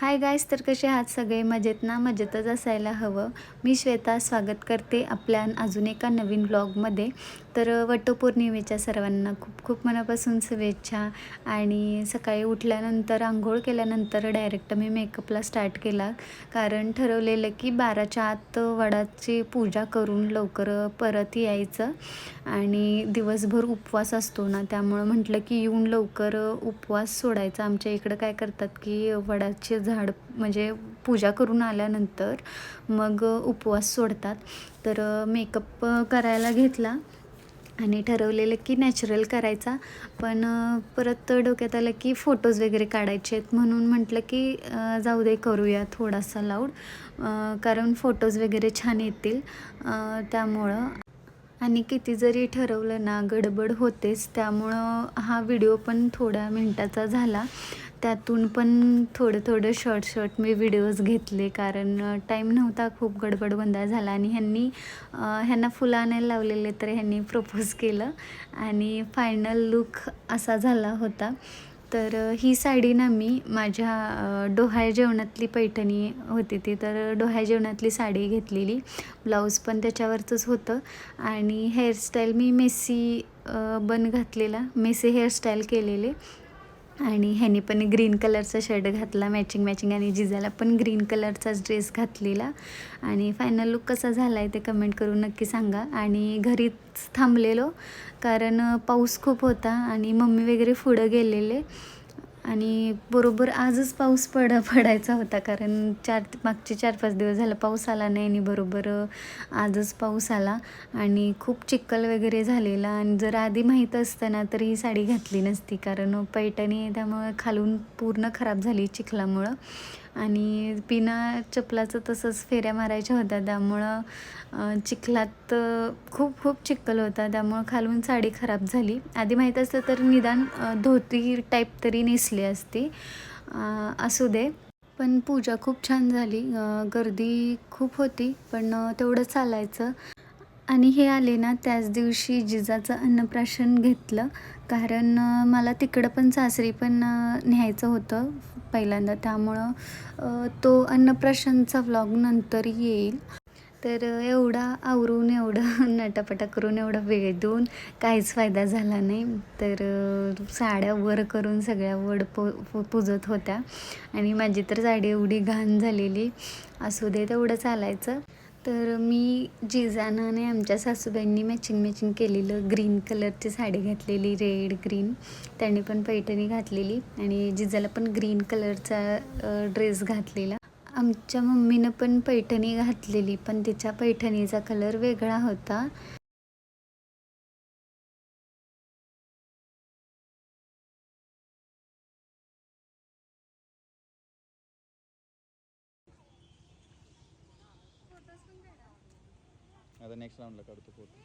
हाय guys तर कसे आहात सगळे? मजेत ना? मजेतच असायला हवं. मी श्वेता स्वागत करते आपल्या अजून एका नवीन ब्लॉगमध्ये तर वटपौर्णिमेच्या सर्वांना खूप खूप मनापासून शुभेच्छा. आणि सकाळी उठल्यानंतर आंघोळ केल्यानंतर डायरेक्ट मी मेकअपला स्टार्ट केला. कारण ठरवलेलं की बाराच्या आत वडाची पूजा करून लवकर परत यायचं. आणि दिवसभर उपवास असतो ना त्यामुळं म्हटलं की येऊन लवकर उपवास सोडायचा. आमच्या इकडं काय करतात की वडाचे झाड म्हणजे पूजा करून आल्यानंतर मग उपवास सोडतात. तर मेकअप करायला घेतला आणि ठरवलेलं की नॅचरल करायचा. पण परत डोक्यात आलं की फोटोज वगैरे काढायचे आहेत म्हणून म्हटलं की जाऊ दे करूया थोडासा लाऊड कारण फोटोज वगैरे छान येतील. त्यामुळं आणि किती जरी ठरवलं ना गडबड होतेच. त्यामुळं हा व्हिडिओ पण थोड्या मिनटाचा झाला. त्यातून पण थोडं थोडं शॉर्ट शॉर्ट मी व्हिडिओज घेतले कारण टाईम नव्हता खूप गडबड गोंधळ झाला. आणि ह्यांनी ह्यांना फुलं आणायला लावलेले तर ह्यांनी प्रपोज केलं. आणि फायनल लुक असा झाला होता. तर ही साडी ना मी माझ्या डोहाळ जेवणातली पैठणी होती ती तर डोहाळ जेवणातली साडी घेतलेली. ब्लाऊज पण त्याच्यावरचंच होतं. आणि हेअरस्टाईल मी मेसी बन घातलेला मेसी हेअरस्टाईल केलेले. आणि ह्याने पण ग्रीन कलरचा शर्ट घातला मॅचिंग मॅचिंग आणि जिजाला पण ग्रीन कलरचाच ड्रेस घातलेला. आणि फायनल लुक कसा झाला आहे ते कमेंट करून नक्की सांगा. आणि घरीच थांबलेलो कारण पाऊस खूप होता आणि मम्मी वगैरे पुढं गेलेले. आणि बरोबर आजच पाऊस पड पडायचा होता कारण चार मागचे चार पाच दिवस झालं पाऊस आला नाही आणि बरोबर आजच पाऊस आला आणि खूप चिक्कल वगैरे झालेला आणि जर आधी माहीत असताना तर ही साडी घातली नसती कारण पैठणी त्यामुळं खालून पूर्ण खराब झाली चिखलामुळं. आणि बिना चपलाचं तसंच फेऱ्या मारायच्या होत्या. त्यामुळं चिखलात खूप खूप चिखल होता. त्यामुळं खालून साडी खराब झाली. आधी माहीत असतं तर निदान धोती टाईप तरी नेसली असती. असू दे. पण पूजा खूप छान झाली. गर्दी खूप होती. पण तेवढं चालायचं. आणि हे आले ना त्याच दिवशी जिजाचं अन्नप्राशन घेतलं. कारण मला तिकडं पण सासरी पण न्यायचं होतं पहिल्यांदा. त्यामुळं तो अन्नप्राशनचा व्लॉग नंतर येईल. तर एवढा आवरून एवढं नटापटा करून एवढा वेळ देऊन काहीच फायदा झाला नाही. तर साड्या वर करून सगळ्या वड पु पुजत होत्या. आणि माझी तर साडी एवढी घाण झालेली. असू दे तेवढं चालायचं. तर मी जिजानाने आमच्या सासूबाईंनी मॅचिंग मॅचिंग केलेलं ग्रीन कलरची साडी घातलेली रेड ग्रीन त्यांनी पण पैठणी घातलेली आणि जिजाला पण ग्रीन कलरचा ड्रेस घातलेला. आमच्या मम्मीनं पण पैठणी घातलेली पण तिच्या पैठणीचा कलर वेगळा होता. आता नेक्स्ट राऊंडला काढतो फोटो.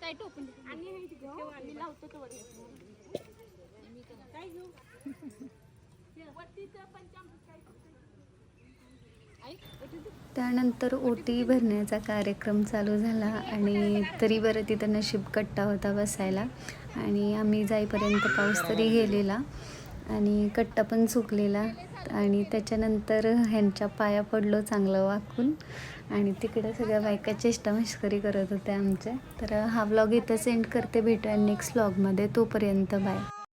काय टोकून आणि आणि लावतो तो काय घेऊ? त्यानंतर ओटी भरण्याचा कार्यक्रम चालू झाला आणि तरी बरं तिथं नशीब कट्टा होता बसायला. आणि आम्ही जाईपर्यंत पाऊस तरी गेलेला. आणि कट्टा पण सुकलेला आणि त्याच्यानंतर ह्यांच्या पाया पडलो चांगलं वाकून. आणि तिकडं सगळ्या बायका चेष्टा मश्करी करत होत्या आमच्या. तर हा व्लॉग इथं सेंड करते भेटूया नेक्स्ट ब्लॉगमध्ये तोपर्यंत बाय